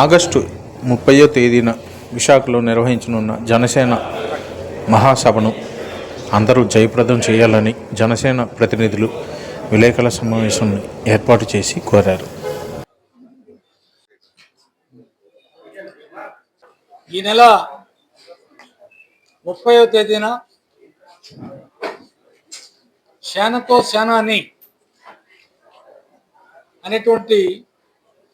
August ముప్పయో తేదీన విశాఖలో నిర్వహించనున్న జనసేన మహాసభను అందరూ జయప్రదం చేయాలని జనసేన ప్రతినిధులు విలేకరుల సమావేశం ఏర్పాటు చేసి కోరారు. ఈ నెల ముప్పయో తేదీన శానతో శానాని అనేటువంటి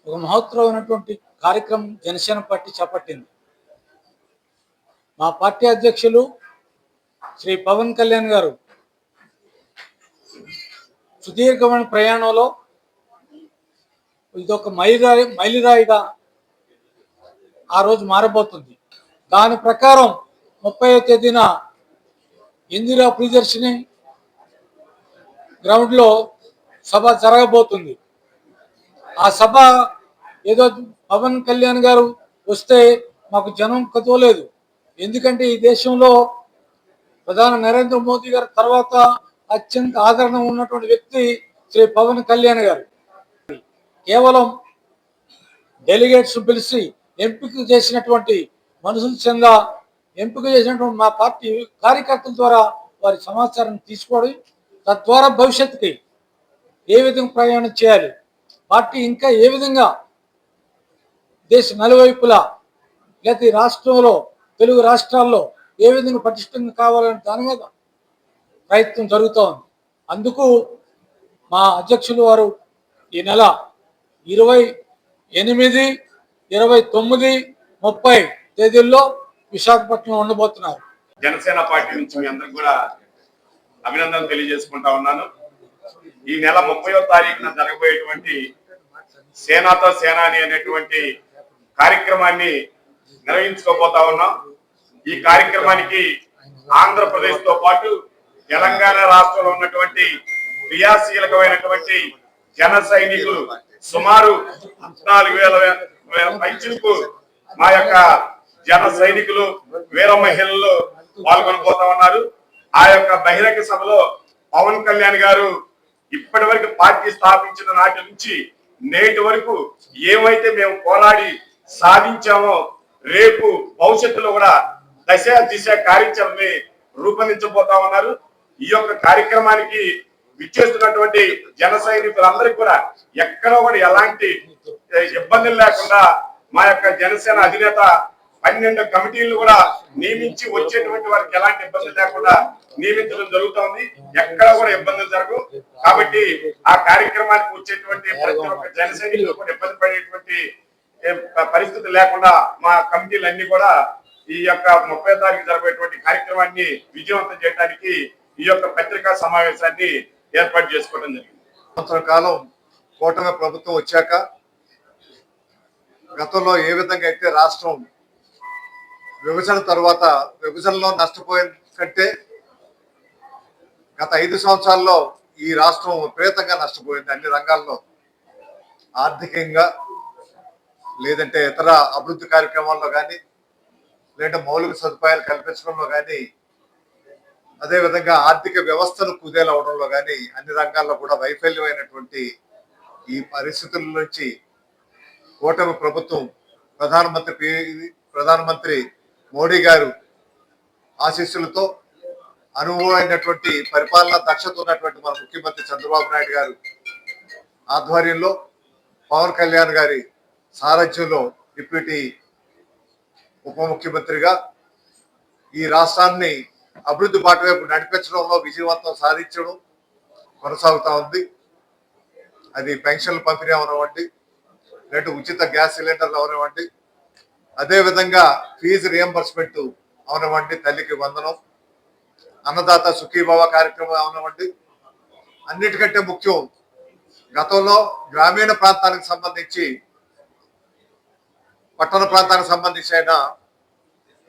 ఒక మహోత్తరమైనటువంటి కార్యక్రమం జనసేన పార్టీ చేపట్టింది. మా పార్టీ అధ్యక్షులు శ్రీ పవన్ కళ్యాణ్ గారు సుదీర్ఘమైన ప్రయాణంలో ఇదొక మైలురాయి మైలురాయిగా ఆ రోజు మారబోతుంది. దాని ప్రకారం ముప్పై తేదీన ఇందిరా ప్రియదర్శిని గ్రౌండ్లో సభ జరగబోతుంది. ఆ సభ ఏదో పవన్ కళ్యాణ్ గారు వస్తే మాకు జనం కదవలేదు ఎందుకంటే ఈ దేశంలో ప్రధాని నరేంద్ర మోదీ గారి తర్వాత అత్యంత ఆదరణ ఉన్నటువంటి వ్యక్తి శ్రీ పవన్ కళ్యాణ్ గారు. కేవలం డెలిగేట్స్ పిలిచి ఎంపిక చేసినటువంటి మనుషుల చెంద ఎంపిక చేసినటువంటి మా పార్టీ కార్యకర్తల ద్వారా వారి సమాచారం తీసుకోవడం తద్వారా భవిష్యత్తుకి ఏ విధంగా ప్రయాణం చేయాలి పార్టీ ఇంకా ఏ విధంగా దేశ నలువైపులా లేకపోతే రాష్ట్రంలో తెలుగు రాష్ట్రాల్లో ఏ విధంగా పటిష్టంగా కావాలనే దాని మీద ప్రయత్నం జరుగుతూ ఉంది. అందుకు మా అధ్యక్షులు వారు ఈ నెల ఇరవై ఎనిమిది ఇరవై తొమ్మిది ముప్పై తేదీల్లో విశాఖపట్నంలో ఉండబోతున్నారు. జనసేన పార్టీ నుంచి మీ అందరికి కూడా అభినందనలు తెలియజేసుకుంటా ఉన్నాను. ఈ నెల ముప్పయో తారీఖున జరగబోయేటువంటి సేనాతో సేనాని అనేటువంటి కార్యక్రమాన్ని నిర్వహించుకోబోతా ఉన్నాం. ఈ కార్యక్రమానికి ఆంధ్రప్రదేశ్తో పాటు తెలంగాణ రాష్ట్రంలో ఉన్నటువంటి క్రియాశీలకమైనటువంటి జన సైనికులు సుమారు పద్నాలుగు వేల పైచులకు మా యొక్క జన సైనికులు వీర మహిళలు పాల్గొనబోతా ఉన్నారు. ఆ యొక్క బహిరంగ సభలో పవన్ కళ్యాణ్ గారు ఇప్పటి వరకు పార్టీ స్థాపించిన నాటి నుంచి నేటి వరకు ఏమైతే మేము పోరాడి సాధించామో రేపు భవిష్యత్తులో కూడా దశ దిశ కార్యాచరణని రూపొందించబోతా ఉన్నారు. ఈ యొక్క కార్యక్రమానికి విచ్చేస్తున్నటువంటి జన సైనికులందరికీ కూడా ఎక్కడో కూడా ఎలాంటి ఇబ్బందులు లేకుండా మా యొక్క జనసేన అధినేత పన్నెండు కమిటీలు కూడా నియమించి వచ్చేటువంటి వారికి ఎలాంటి ఇబ్బందులు లేకుండా నియమించడం జరుగుతోంది ఎక్కడ కూడా ఇబ్బందులు జరగవు. కాబట్టి ఆ కార్యక్రమానికి వచ్చేటువంటి ప్రతి ఒక్క జన సైనికులు కూడా ఇబ్బంది పడేటువంటి పరిస్థితి లేకుండా మా కమిటీలన్నీ కూడా ఈ యొక్క ముప్పై తారీఖు జరగబోయేటువంటి కార్యక్రమాన్ని విజయవంతం చేయడానికి ఈ యొక్క పత్రికా సమావేశాన్ని ఏర్పాటు చేసుకోవడం జరిగింది. సంవత్సర కాలం కూటమి ప్రభుత్వం వచ్చాక గతంలో ఏ విధంగా అయితే రాష్ట్రం విభజన తర్వాత విభజనలో నష్టపోయిన కంటే గత ఐదు సంవత్సరాల్లో ఈ రాష్ట్రం విపరీతంగా నష్టపోయింది అన్ని రంగాల్లో. ఆర్థికంగా లేదంటే ఇతర అభివృద్ధి కార్యక్రమాల్లో కానీ లేదంటే మౌలిక సదుపాయాలు కల్పించడంలో కానీ అదేవిధంగా ఆర్థిక వ్యవస్థను కుదేలవడంలో కానీ అన్ని రంగాల్లో కూడా వైఫల్యమైనటువంటి ఈ పరిస్థితుల నుంచి కూటమి ప్రభుత్వం ప్రధానమంత్రి ప్రధానమంత్రి మోడీ గారు ఆశీస్సులతో అనుభవమైనటువంటి పరిపాలన దక్షత ఉన్నటువంటి మన ముఖ్యమంత్రి చంద్రబాబు నాయుడు గారు ఆధ్వర్యంలో పవన్ కళ్యాణ్ గారి సారథ్యంలో డిప్యూటీ ఉప ముఖ్యమంత్రిగా ఈ రాష్ట్రాన్ని అభివృద్ధి బాట వైపు నడిపించడంలో విజయవంతం సాధించడం కొనసాగుతూ ఉంది. అది పెన్షన్లు పంపిణీ అవనివ్వండి లేదంటే ఉచిత గ్యాస్ సిలిండర్లు అవనివ్వండి అదేవిధంగా ఫీజు రియంబర్స్మెంట్ అవనివ్వండి తల్లికి వందనం అన్నదాత సుఖీభావ కార్యక్రమం అవనివ్వండి. అన్నిటికంటే ముఖ్యం గతంలో గ్రామీణ ప్రాంతానికి సంబంధించి పట్టణ ప్రాంతానికి సంబంధించిన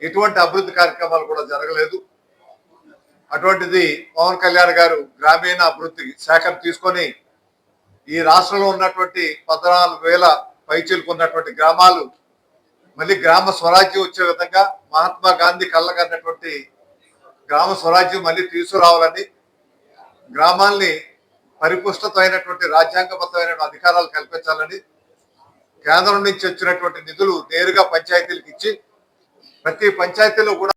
ఎటువంటి అభివృద్ధి కార్యక్రమాలు కూడా జరగలేదు. అటువంటిది పవన్ కళ్యాణ్ గారు గ్రామీణ అభివృద్ధి శాఖను తీసుకొని ఈ రాష్ట్రంలో ఉన్నటువంటి పద్నాలుగు వేల పైచీలకు ఉన్నటువంటి గ్రామాలు మళ్ళీ గ్రామ స్వరాజ్యం వచ్చే విధంగా మహాత్మా గాంధీ కళ్ళకన్నటువంటి గ్రామ స్వరాజ్యం మళ్ళీ తీసుకురావాలని గ్రామాల్ని పరిపుష్టత అయినటువంటి రాజ్యాంగబద్ధమైన అధికారాలు కల్పించాలని కేంద్రం నుంచి వచ్చినటువంటి నిధులు నేరుగా పంచాయతీలకు ఇచ్చి ప్రతి పంచాయతీలో కూడా